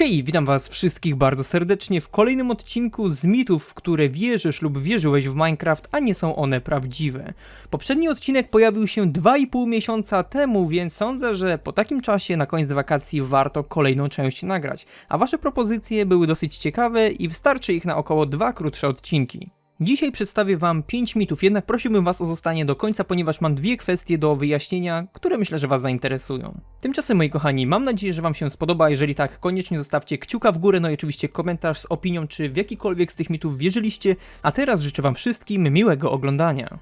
Hej, witam was wszystkich bardzo serdecznie w kolejnym odcinku z mitów, w które wierzysz lub wierzyłeś w Minecraft, a nie są one prawdziwe. Poprzedni odcinek pojawił się 2,5 miesiąca temu, więc sądzę, że po takim czasie na koniec wakacji warto kolejną część nagrać. A wasze propozycje były dosyć ciekawe i wystarczy ich na około dwa krótsze odcinki. Dzisiaj przedstawię Wam 5 mitów, jednak prosiłbym Was o zostanie do końca, ponieważ mam dwie kwestie do wyjaśnienia, które myślę, że Was zainteresują. Tymczasem, moi kochani, mam nadzieję, że Wam się spodoba. Jeżeli tak, koniecznie zostawcie kciuka w górę, no i oczywiście komentarz z opinią, czy w jakikolwiek z tych mitów wierzyliście. A teraz życzę Wam wszystkim miłego oglądania.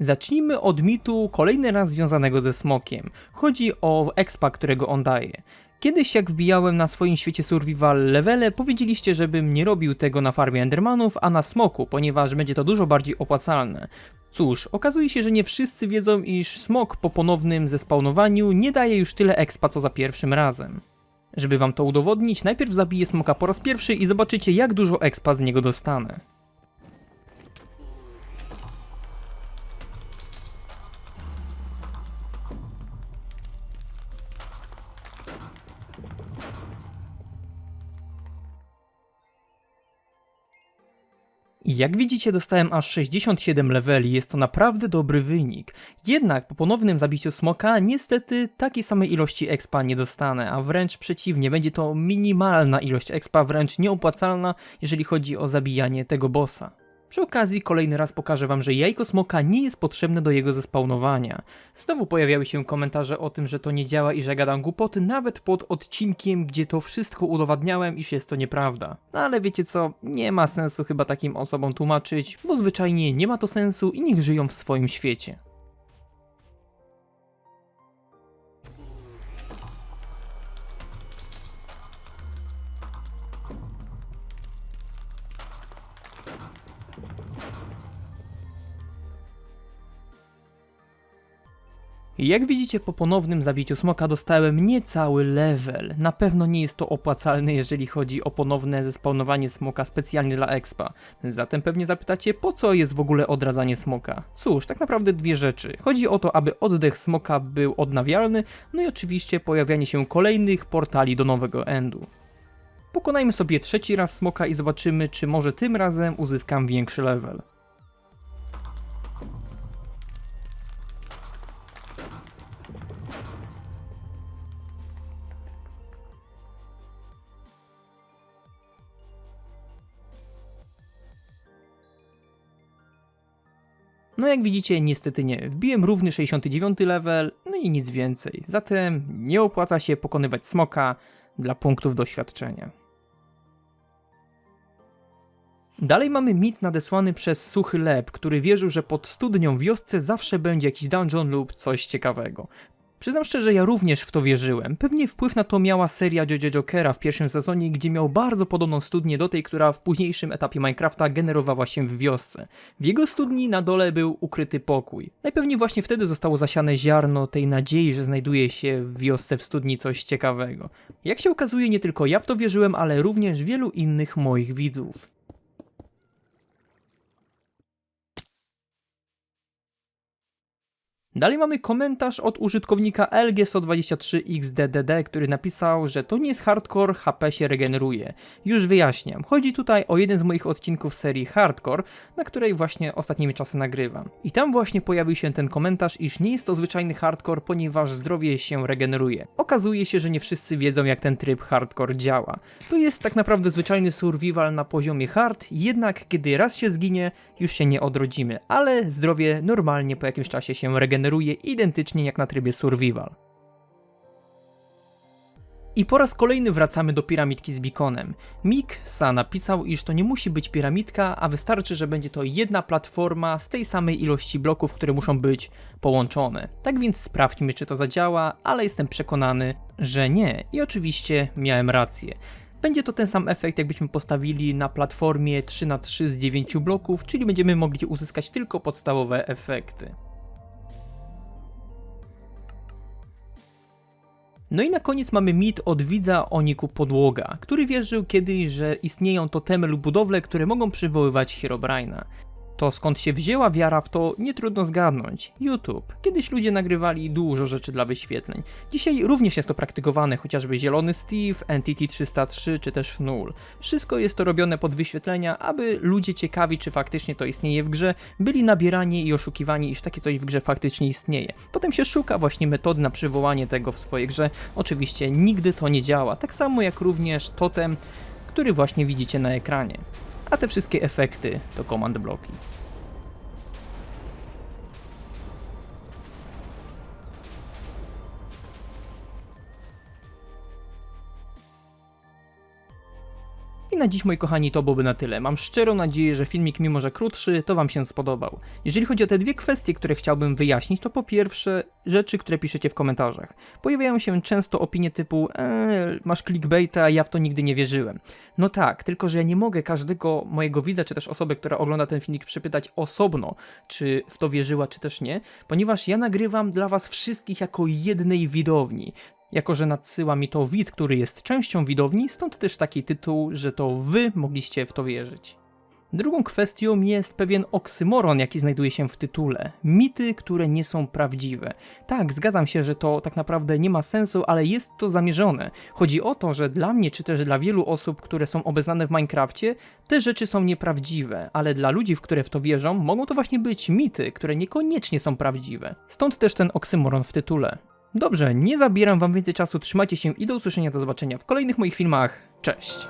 Zacznijmy od mitu kolejny raz związanego ze smokiem. Chodzi o expa, którego on daje. Kiedyś jak wbijałem na swoim świecie survival levele, powiedzieliście, żebym nie robił tego na farmie endermanów, a na smoku, ponieważ będzie to dużo bardziej opłacalne. Cóż, okazuje się, że nie wszyscy wiedzą, iż smok po ponownym zespawnowaniu nie daje już tyle expa co za pierwszym razem. Żeby wam to udowodnić, najpierw zabiję smoka po raz pierwszy i zobaczycie jak dużo expa z niego dostanę. I jak widzicie dostałem aż 67 leveli, jest to naprawdę dobry wynik. Jednak po ponownym zabiciu smoka niestety takiej samej ilości expa nie dostanę, a wręcz przeciwnie, będzie to minimalna ilość expa, wręcz nieopłacalna, jeżeli chodzi o zabijanie tego bossa. Przy okazji kolejny raz pokażę wam, że jajko smoka nie jest potrzebne do jego zespawnowania. Znowu pojawiały się komentarze o tym, że to nie działa i że gadam głupoty, nawet pod odcinkiem, gdzie to wszystko udowadniałem, iż jest to nieprawda. No ale wiecie co, nie ma sensu chyba takim osobom tłumaczyć, bo zwyczajnie nie ma to sensu i niech żyją w swoim świecie. Jak widzicie po ponownym zabiciu smoka dostałem niecały level. Na pewno nie jest to opłacalne, jeżeli chodzi o ponowne zespawnowanie smoka specjalnie dla expa. Zatem pewnie zapytacie, po co jest w ogóle odradzanie smoka? Cóż, tak naprawdę dwie rzeczy. Chodzi o to, aby oddech smoka był odnawialny, no i oczywiście pojawianie się kolejnych portali do nowego endu. Pokonajmy sobie trzeci raz smoka i zobaczymy, czy może tym razem uzyskam większy level. No jak widzicie, niestety nie. Wbiłem równy 69 level, no i nic więcej. Zatem nie opłaca się pokonywać smoka dla punktów doświadczenia. Dalej mamy mit nadesłany przez Suchy Leb, który wierzył, że pod studnią wiosce zawsze będzie jakiś dungeon lub coś ciekawego. Przyznam szczerze, ja również w to wierzyłem. Pewnie wpływ na to miała seria JJ Jokera w pierwszym sezonie, gdzie miał bardzo podobną studnię do tej, która w późniejszym etapie Minecrafta generowała się w wiosce. W jego studni na dole był ukryty pokój. Najpewniej właśnie wtedy zostało zasiane ziarno tej nadziei, że znajduje się w wiosce w studni coś ciekawego. Jak się okazuje, nie tylko ja w to wierzyłem, ale również wielu innych moich widzów. Dalej mamy komentarz od użytkownika LG123XDDD, który napisał, że to nie jest hardcore, HP się regeneruje. Już wyjaśniam. Chodzi tutaj o jeden z moich odcinków serii Hardcore, na której właśnie ostatnimi czasy nagrywam. I tam właśnie pojawił się ten komentarz, iż nie jest to zwyczajny hardcore, ponieważ zdrowie się regeneruje. Okazuje się, że nie wszyscy wiedzą jak ten tryb hardcore działa. To jest tak naprawdę zwyczajny survival na poziomie hard, jednak kiedy raz się zginie, już się nie odrodzimy, ale zdrowie normalnie po jakimś czasie się regeneruje identycznie jak na trybie survival. I po raz kolejny wracamy do piramidki z beaconem. Mick Sa napisał, iż to nie musi być piramidka, a wystarczy, że będzie to jedna platforma z tej samej ilości bloków, które muszą być połączone. Tak więc sprawdźmy, czy to zadziała, ale jestem przekonany, że nie. I oczywiście miałem rację. Będzie to ten sam efekt, jakbyśmy postawili na platformie 3x3 z 9 bloków, czyli będziemy mogli uzyskać tylko podstawowe efekty. No i na koniec mamy mit od widza o niku Podłoga, który wierzył kiedyś, że istnieją totemy lub budowle, które mogą przywoływać Herobrine'a. To skąd się wzięła wiara w to, nie trudno zgadnąć. YouTube. Kiedyś ludzie nagrywali dużo rzeczy dla wyświetleń. Dzisiaj również jest to praktykowane, chociażby Zielony Steve, Entity 303 czy też Null. Wszystko jest to robione pod wyświetlenia, aby ludzie ciekawi, czy faktycznie to istnieje w grze, byli nabierani i oszukiwani, iż takie coś w grze faktycznie istnieje. Potem się szuka właśnie metody na przywołanie tego w swojej grze. Oczywiście nigdy to nie działa, tak samo jak również totem, który właśnie widzicie na ekranie. A te wszystkie efekty to command bloki. Na dziś, moi kochani, to byłoby na tyle. Mam szczerą nadzieję, że filmik, mimo że krótszy, to Wam się spodobał. Jeżeli chodzi o te dwie kwestie, które chciałbym wyjaśnić, to po pierwsze, rzeczy, które piszecie w komentarzach. Pojawiają się często opinie typu eee, masz clickbaita, ja w to nigdy nie wierzyłem. No tak, tylko że ja nie mogę każdego mojego widza, czy też osoby, która ogląda ten filmik, przepytać osobno, czy w to wierzyła, czy też nie, ponieważ ja nagrywam dla Was wszystkich jako jednej widowni. Jako, że nadsyła mi to widz, który jest częścią widowni, stąd też taki tytuł, że to wy mogliście w to wierzyć. Drugą kwestią jest pewien oksymoron, jaki znajduje się w tytule. Mity, które nie są prawdziwe. Tak, zgadzam się, że to tak naprawdę nie ma sensu, ale jest to zamierzone. Chodzi o to, że dla mnie, czy też dla wielu osób, które są obeznane w Minecrafcie, te rzeczy są nieprawdziwe, ale dla ludzi, w które w to wierzą, mogą to właśnie być mity, które niekoniecznie są prawdziwe. Stąd też ten oksymoron w tytule. Dobrze, nie zabieram wam więcej czasu, trzymajcie się i do usłyszenia, do zobaczenia w kolejnych moich filmach. Cześć!